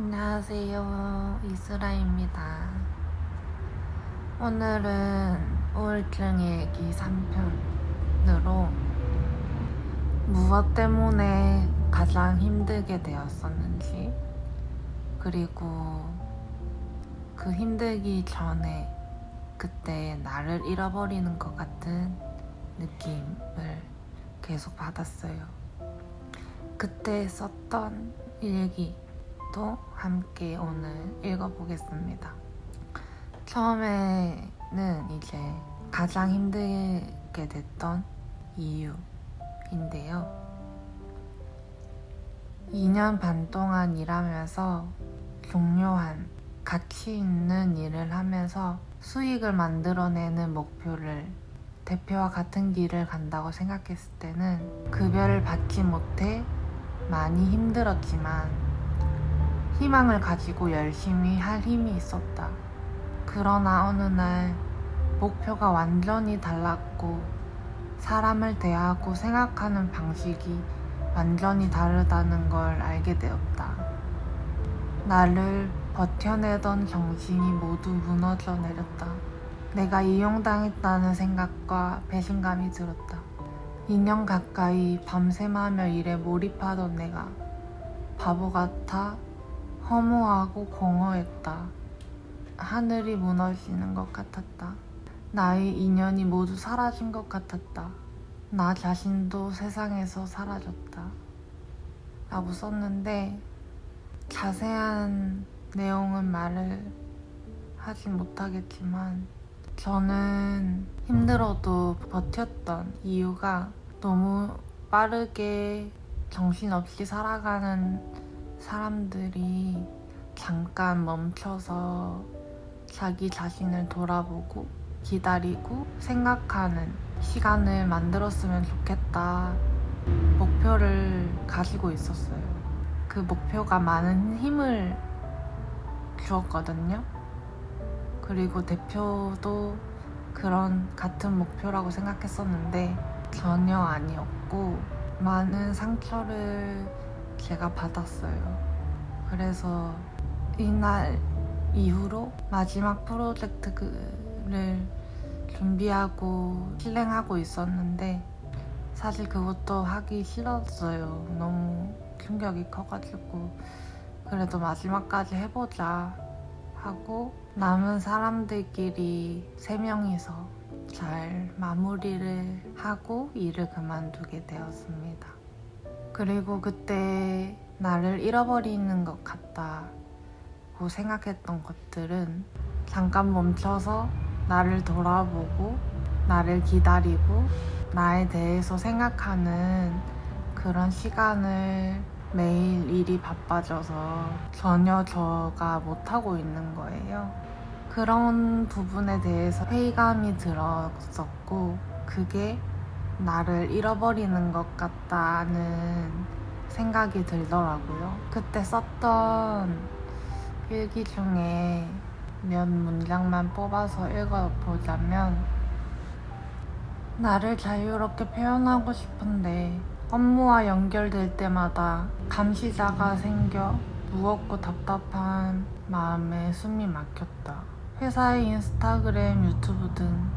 안녕하세요. 이스라입니다. 오늘은 우울증 얘기 3편으로 무엇 때문에 가장 힘들게 되었었는지 그리고 그 힘들기 전에 그때 나를 잃어버리는 것 같은 느낌을 계속 받았어요. 그때 썼던 일기 도 함께 오늘 읽어보겠습니다. 처음에는 이제 가장 힘들게 됐던 이유인데요. 2년 반 동안 일하면서 중요한 가치 있는 일을 하면서 수익을 만들어내는 목표를 대표와 같은 길을 간다고 생각했을 때는 급여를 받지 못해 많이 힘들었지만 희망을 가지고 열심히 할 힘이 있었다. 그러나 어느 날 목표가 완전히 달랐고 사람을 대하고 생각하는 방식이 완전히 다르다는 걸 알게 되었다. 나를 버텨내던 정신이 모두 무너져 내렸다. 내가 이용당했다는 생각과 배신감이 들었다. 2년 가까이 밤샘하며 일에 몰입하던 내가 바보 같아 허무하고 공허했다. 하늘이 무너지는 것 같았다. 나의 인연이 모두 사라진 것 같았다. 나 자신도 세상에서 사라졌다. 라고 썼는데 자세한 내용은 말을 하진 못하겠지만 저는 힘들어도 버텼던 이유가 너무 빠르게 정신없이 살아가는 사람들이 잠깐 멈춰서 자기 자신을 돌아보고 기다리고 생각하는 시간을 만들었으면 좋겠다 목표를 가지고 있었어요. 그 목표가 많은 힘을 주었거든요. 그리고 대표도 그런 같은 목표라고 생각했었는데 전혀 아니었고 많은 상처를 제가 받았어요. 그래서 이날 이후로 마지막 프로젝트를 준비하고 실행하고 있었는데 사실 그것도 하기 싫었어요. 너무 충격이 커가지고 그래도 마지막까지 해보자 하고 남은 사람들끼리 세 명이서 잘 마무리를 하고 일을 그만두게 되었습니다. 그리고 그때 나를 잃어버리는 것 같다고 생각했던 것들은 잠깐 멈춰서 나를 돌아보고 나를 기다리고 나에 대해서 생각하는 그런 시간을 매일 일이 바빠져서 전혀 저가 못하고 있는 거예요. 그런 부분에 대해서 회의감이 들었었고, 그게 나를 잃어버리는 것 같다는 생각이 들더라고요. 그때 썼던 일기 중에 몇 문장만 뽑아서 읽어보자면, 나를 자유롭게 표현하고 싶은데 업무와 연결될 때마다 감시자가 생겨 무겁고 답답한 마음에 숨이 막혔다. 회사의 인스타그램, 유튜브 등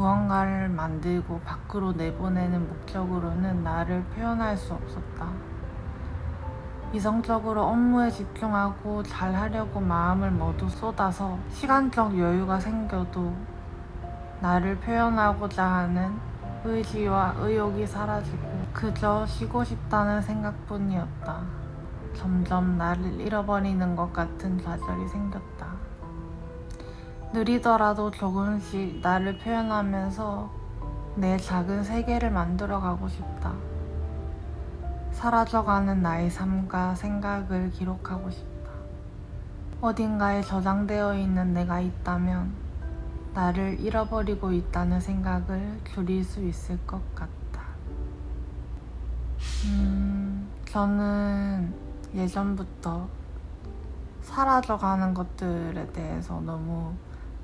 무언가를 만들고 밖으로 내보내는 목적으로는 나를 표현할 수 없었다. 이성적으로 업무에 집중하고 잘 하려고 마음을 모두 쏟아서 시간적 여유가 생겨도 나를 표현하고자 하는 의지와 의욕이 사라지고 그저 쉬고 싶다는 생각뿐이었다. 점점 나를 잃어버리는 것 같은 좌절이 생겼다. 느리더라도 조금씩 나를 표현하면서 내 작은 세계를 만들어가고 싶다. 사라져가는 나의 삶과 생각을 기록하고 싶다. 어딘가에 저장되어 있는 내가 있다면 나를 잃어버리고 있다는 생각을 줄일 수 있을 것 같다. 음, 저는 예전부터 사라져가는 것들에 대해서 너무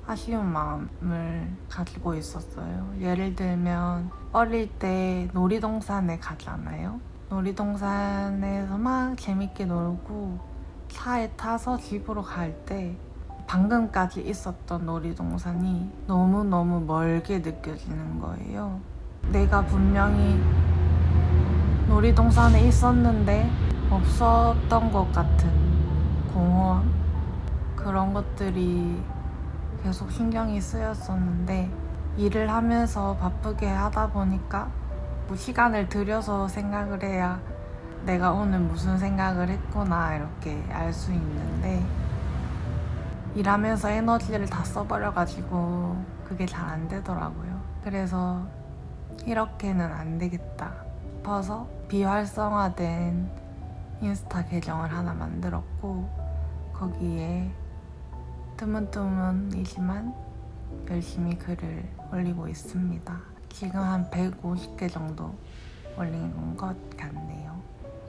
아쉬운 마음을 가지고 있었어요. 예를 들면 어릴 때 놀이동산에 가잖아요. 놀이동산에서 막 재밌게 놀고 차에 타서 집으로 갈 때 방금까지 있었던 놀이동산이 너무너무 멀게 느껴지는 거예요. 내가 분명히 놀이동산에 있었는데 없었던 것 같은 공허함 그런 것들이 계속 신경이 쓰였었는데 일을 하면서 바쁘게 하다 보니까 뭐 시간을 들여서 생각을 해야 내가 오늘 무슨 생각을 했구나 이렇게 알 수 있는데 일하면서 에너지를 다 써버려가지고 그게 잘 안 되더라고요. 그래서 이렇게는 안 되겠다 싶어서 비활성화된 인스타 계정을 하나 만들었고 거기에 뜨문뜨문이지만 열심히 글을 올리고 있습니다. 지금 한 150개 정도 올린 것 같네요.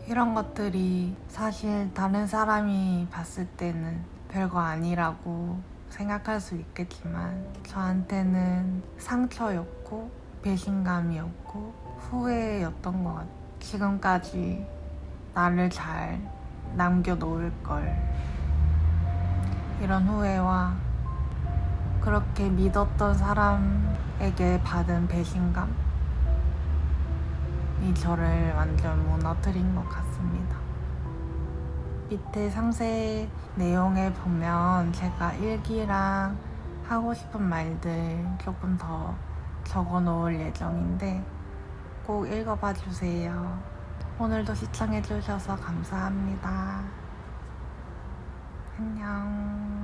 이런 것들이 사실 다른 사람이 봤을 때는 별거 아니라고 생각할 수 있겠지만 저한테는 상처였고 배신감이었고 후회였던 것 같아요. 지금까지 나를 잘 남겨놓을 걸 이런 후회와 그렇게 믿었던 사람에게 받은 배신감 이 저를 완전 무너뜨린 것 같습니다. 밑에 상세 내용에 보면 제가 일기랑 하고 싶은 말들 조금 더 적어 놓을 예정인데 꼭 읽어봐 주세요. 오늘도 시청해 주셔서 감사합니다. 안녕.